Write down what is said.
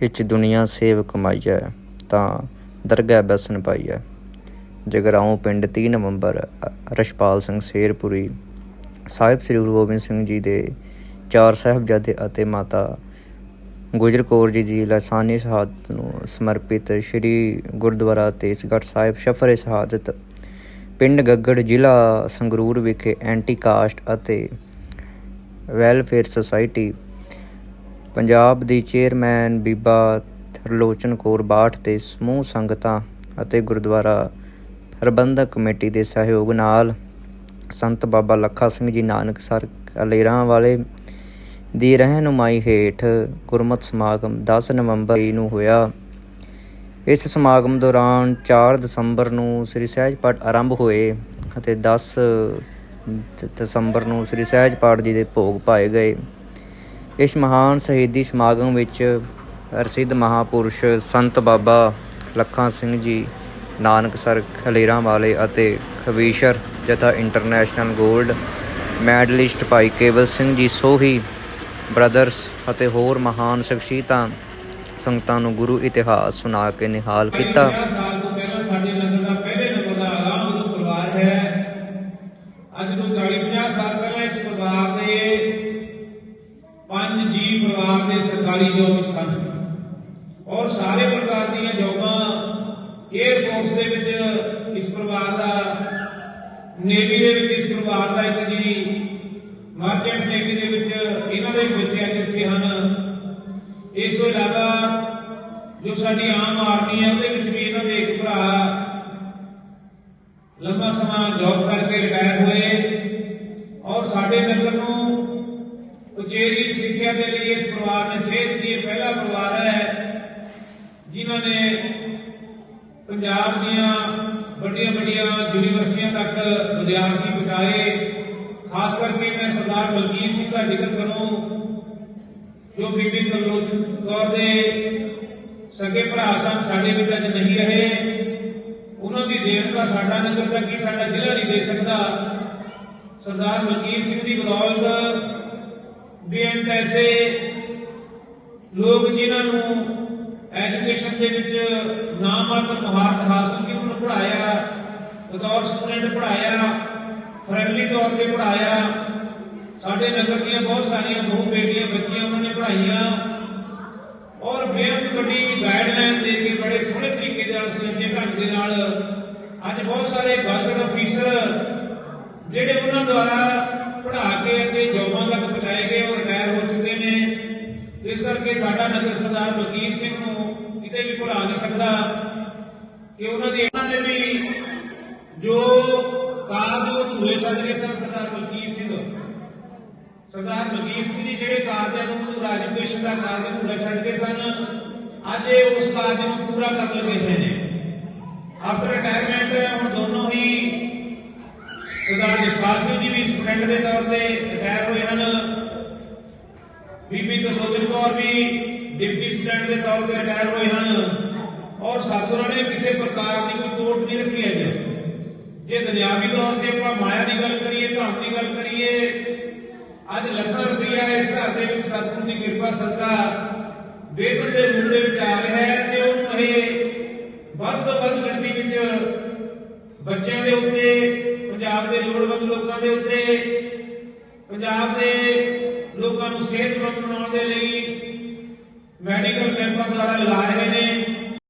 ਵਿੱਚ ਦੁਨੀਆ ਸੇਵ ਕਮਾਈਐ ਤਾਂ ਦਰਗਾਹ ਬਸਨ ਪਾਈਐ ਜਗਰਾਉਂ ਪਿੰਡ 30 ਨਵੰਬਰ ਅ- ਰਛਪਾਲ ਸਿੰਘ ਸ਼ੇਰਪੁਰੀ, ਸਾਹਿਬ ਸ੍ਰੀ ਗੁਰੂ ਗੋਬਿੰਦ ਸਿੰਘ ਜੀ ਦੇ ਚਾਰ ਸਾਹਿਬਜ਼ਾਦੇ ਅਤੇ ਮਾਤਾ ਗੁਜਰ ਕੌਰ ਜੀ ਦੀ ਲਾਸਾਨੀ ਸ਼ਹਾਦਤ ਨੂੰ ਸਮਰਪਿਤ ਸ੍ਰੀ ਗੁਰਦੁਆਰਾ ਤੇਸਗੜ੍ਹ ਸਾਹਿਬ ਸ਼ਫਰੇ ਸ਼ਹਾਦਤ, ਪਿੰਡ ਗੱਗੜ ਜ਼ਿਲ੍ਹਾ ਸੰਗਰੂਰ ਵਿਖੇ ਐਂਟੀ ਕਾਸਟ ਅਤੇ ਵੈਲਫੇਅਰ ਸੁਸਾਇਟੀ ਪੰਜਾਬ ਦੀ ਚੇਅਰਮੈਨ ਬੀਬਾ ਥਰਲੋਚਨ ਕੌਰ ਬਾਠ ਤੇ ਸਮੂਹ ਸੰਗਤਾਂ ਅਤੇ ਗੁਰਦੁਆਰਾ ਪ੍ਰਬੰਧਕ ਕਮੇਟੀ ਦੇ ਸਹਿਯੋਗ ਨਾਲ ਸੰਤ ਬਾਬਾ ਲੱਖਾ ਸਿੰਘ ਜੀ ਨਾਨਕਸਰ ਅਲੇਰਾਂ ਵਾਲੇ ਦੀ ਰਹਿਨੁਮਾਈ ਹੇਠ ਗੁਰਮਤ ਸਮਾਗਮ 10 ਨਵੰਬਰ ਨੂੰ ਹੋਇਆ। ਇਸ ਸਮਾਗਮ ਦੌਰਾਨ 4 ਦਸੰਬਰ ਨੂੰ ਸ੍ਰੀ ਸਹਿਜ ਪਾਠ ਆਰੰਭ ਹੋਏ ਅਤੇ 10 ਦਸੰਬਰ ਨੂੰ ਸ੍ਰੀ ਸਹਿਜ ਪਾਠ ਜੀ ਦੇ ਭੋਗ ਪਾਏ ਗਏ। ਇਸ ਮਹਾਨ ਸ਼ਹੀਦੀ ਸਮਾਗਮ ਵਿੱਚ ਪ੍ਰਸਿੱਧ ਮਹਾਪੁਰਸ਼ ਸੰਤ ਬਾਬਾ ਲੱਖਾਂ ਸਿੰਘ ਜੀ ਨਾਨਕਸਰ ਖਲੇਰਾਂ ਵਾਲੇ ਅਤੇ ਖਵੀਸ਼ਰ ਜਥਾ ਇੰਟਰਨੈਸ਼ਨਲ 골ਡ ਮੈਡਲਿਸਟ ਭਾਈ ਕੇਵਲ ਸਿੰਘ ਜੀ, ਸੋਹੀ ਬ੍ਰਦਰਸ ਅਤੇ ਹੋਰ ਮਹਾਨ ਸ਼ਖਸੀਅਤਾਂ ਸੰਗਤਾਂ ਨੂੰ ਗੁਰੂ ਇਤਿਹਾਸ ਸੁਣਾ ਕੇ ਨਿਹਾਲ ਕੀਤਾ। ਅੱਜ ਤੋਂ 40 50 ਸਾਲ ਪਹਿਲਾਂ ਇਸ ਪਰਿਵਾਰ ਦੇ ਸਰਕਾਰੀ ਜੋਬ ਸਨ। ਔਰ ਸਾਰੇ ਪ੍ਰਕਾਰ ਦੀਆਂ ਜੋਬਾਂ 에ਅਰ ਫੋਰਸ ਦੇ ਵਿੱਚ ਇਸ ਪਰਿਵਾਰ ਦਾ ਨੇਵੀ ਦੇ ਵਿੱਚ ਇਸ ਪਰਿਵਾਰ ਦਾ ਇੱਕ ਜੀ ਮਾਰਚੈਂਟ ਨੇਵੀ ਦੇ ਵਿੱਚ ਇਹਨਾਂ ਦੇ ਬੱਚੇ ਅੱਜ ਇੱਥੇ ਹਨ। ਇਸ ਤੋਂ ਇਲਾਵਾ ਜੋ ਸਾਡੀ ਆਮ ਆਰਮੀ ਹੈ, ਉਹਦੇ ਵਿੱਚ ਵੀ ਇਹਨਾਂ ਦੇ ਇੱਕ ਭਰਾ ਲੰਬਾ ਸਮਾਂ ਜੌਬ ਕਰਕੇ ਰਿਟਾਇਰ ਹੋਏ। ਔਰ ਸਾਡੇ ਨਗਰ ਨੂੰ ਉਚੇਰੀ ਸਿੱਖਿਆ ਦੇ ਲਈ ਇਸ ਪਰਿਵਾਰ ਨੇ ਸੇਧ ਦੀ ਇਹ ਪਹਿਲਾ ਪਰਿਵਾਰ ਹੈ ਜਿਨ੍ਹਾਂ ਵੱਡੀਆਂ ਵੱਡੀਆਂ ਯੂਨੀਵਰਸਿਟੀਆਂ ਤੱਕ ਵਿਦਿਆਰਥੀ ਪਹੁੰਚਾਏ ਖਾਸ ਕਰਕੇ ਮੈਂ ਸਰਦਾਰ ਬਲਜੀਤ ਸਿੰਘ ਦਾ ਜ਼ਿਕਰ ਕਰੂੰ, ਜੋ ਬੀਬੀ ਤਰਲੋਚਨ ਕੌਰ ਦੇ ਸਕੇ ਭਰਾ ਸਨ, ਸਾਡੇ ਵਿੱਚ ਅੱਜ ਨਹੀਂ ਰਹੇ। ਉਹਨਾਂ ਦੀ ਦੇਣ ਦਾ ਸਾਡਾ ਨਗਰ ਦਾ ਕੀ ਸਾਡਾ ਜ਼ਿਲ੍ਹਾ ਨਹੀਂ ਦੇ ਸਕਦਾ। ਸਰਦਾਰ ਬਲਜੀਤ ਸਿੰਘ ਦੀ ਬਦੌਲਤ ਬੇਅੰਤ ਐਸੇ ਲੋਕ ਜਿਨ੍ਹਾਂ ਨੂੰ ਐਜੂਕੇਸ਼ਨ ਦੇ ਵਿੱਚ ਨਾਮਾਤਰ ਮਹਾਰਤ ਹਾਸਲ ਕੀਤੀ, ਉਹਨਾਂ ਪੜਾਇਆ ਬਤੌਰ ਸਟੂਡੈਂਟ ਪੜਾਇਆ ਫਰੈਂਡਲੀ ਤੌਰ ਤੇ ਪੜਾਇਆ ਸਾਡੇ ਨਗਰ ਦੀਆਂ ਬਹੁਤ ਸਾਰੀਆਂ ਬਹੁ ਬੇਟੀਆਂ, ਬੱਚੀਆਂ ਉਹਨਾਂ ਨੇ ਪੜਾਈਆਂ ਔਰ ਬੇਅੰਤ ਵੱਡੀ ਗਾਈਡਲਾਈਨ ਦੇ ਕੇ ਬੜੇ ਸੋਹਣੇ ਤਰੀਕੇ ਦੇ ਨਾਲ ਸੁਚੱਜੇ ਢੰਗ ਦੇ ਨਾਲ ਅੱਜ ਬਹੁਤ ਸਾਰੇ ਗਜ਼ਟ ਅਫੀਸਰ ਜਿਹੜੇ ਉਹਨਾਂ ਦੁਆਰਾ ਕਰਕੇ ਸਰਦਾਰ ਮਲਕੀਤ ਸਿੰਘ ਨੂੰ ਕਿਤੇ ਵੀ ਭੁਲਾ ਨਹੀਂ ਸਕਦਾ ਕਿ ਉਹਨਾਂ ਦੀ ਉਹਨਾਂ ਦੇ ਵੀ ਜੋ ਕਾਰਜ ਉਹ ਧੂਏ ਛੱਡ ਗਏ ਸਨ, ਸਰਦਾਰ ਮਲਕੀਤ ਸਿੰਘ। ਸਰਦਾਰ ਮਲਕੀਤ ਸਿੰਘ ਜੀ ਜਿਹੜੇ ਕਾਰਜਾਂ ਨੂੰ ਅਧੂਰਾ ਦਾ ਕਾਰਜ ਅਧੂਰਾ ਛੱਡ ਕੇ ਸਨ। ਅੱਜ ਇਹ ਉਸ ਕਾਰਜ ਨੂੰ ਪੂਰਾ ਕਰ ਲੱਗੇ ਹੋਏ ਨੇ। ਆਫਟਰ ਰਿਟਾਇਰਮੈਂਟ ਹੁਣ ਦੋਨੋਂ ਹੀ ਸਰਦਾਰ ਜਸਪਾਲ ਸਿੰਘ ਜੀ ਵੀ ਸਟੂਡੈਂਟ ਦੇ ਤੌਰ ਤੇ ਰਿਟਾਇਰ ਹੋਏ ਹਨ। ਬੀਬੀ ਤਰਲੋਚਨ ਕੌਰ ਵੀ ਡਿਪਟੀ ਸਟੂਡੈਂਟ ਦੇ ਤੌਰ ਤੇ ਰਿਟਾਇਰ ਹੋਏ ਹਨ ਔਰ ਸਤਿਗੁਰਾਂ ਨੇ ਕਿਸੇ ਪ੍ਰਕਾਰ ਦੀ ਕੋਈ ਤੋਟ ਨਹੀਂ ਰੱਖੀ ਹੈ ਜੀ। ਜੇ ਦੁਨਿਆਵੀ ਤੌਰ ਤੇ ਆਪਾਂ ਮਾਇਆ ਦੀ ਗੱਲ ਕਰੀਏ ਧਨ ਦੀ ਗੱਲ ਕਰੀਏ, ਅੱਜ ਲੱਖਾਂ ਰੁਪਈਆ ਇਸ ਘਰ ਦੇ ਵਿੱਚ ਸਤਿਗੁਰੂ ਦੀ ਕਿਰਪਾ ਸਦਕਾ ਵੇਤਨ ਦੇ ਰੂਪ ਦੇ ਵਿੱਚ ਆ ਰਿਹਾ ਹੈ ਤੇ ਉਹਨੂੰ ਇਹ ਵੱਧ ਤੋਂ ਵੱਧ ਗਿਣਤੀ ਵਿੱਚ ਬੱਚਿਆਂ ਦੇ ਉੱਤੇ, ਪੰਜਾਬ ਦੇ ਲੋੜਵੰਦ ਲੋਕਾਂ ਦੇ ਉੱਤੇ, ਪੰਜਾਬ ਦੇ ਲੋਕਾਂ ਨੂੰ ਸਿਹਤਮੰਦ ਬਣਾਉਣ ਦੇ ਲਈ ਮੈਡੀਕਲ ਕੈਂਪਾਂ ਦੁਆਰਾ ਲਾਏ ਨੇ।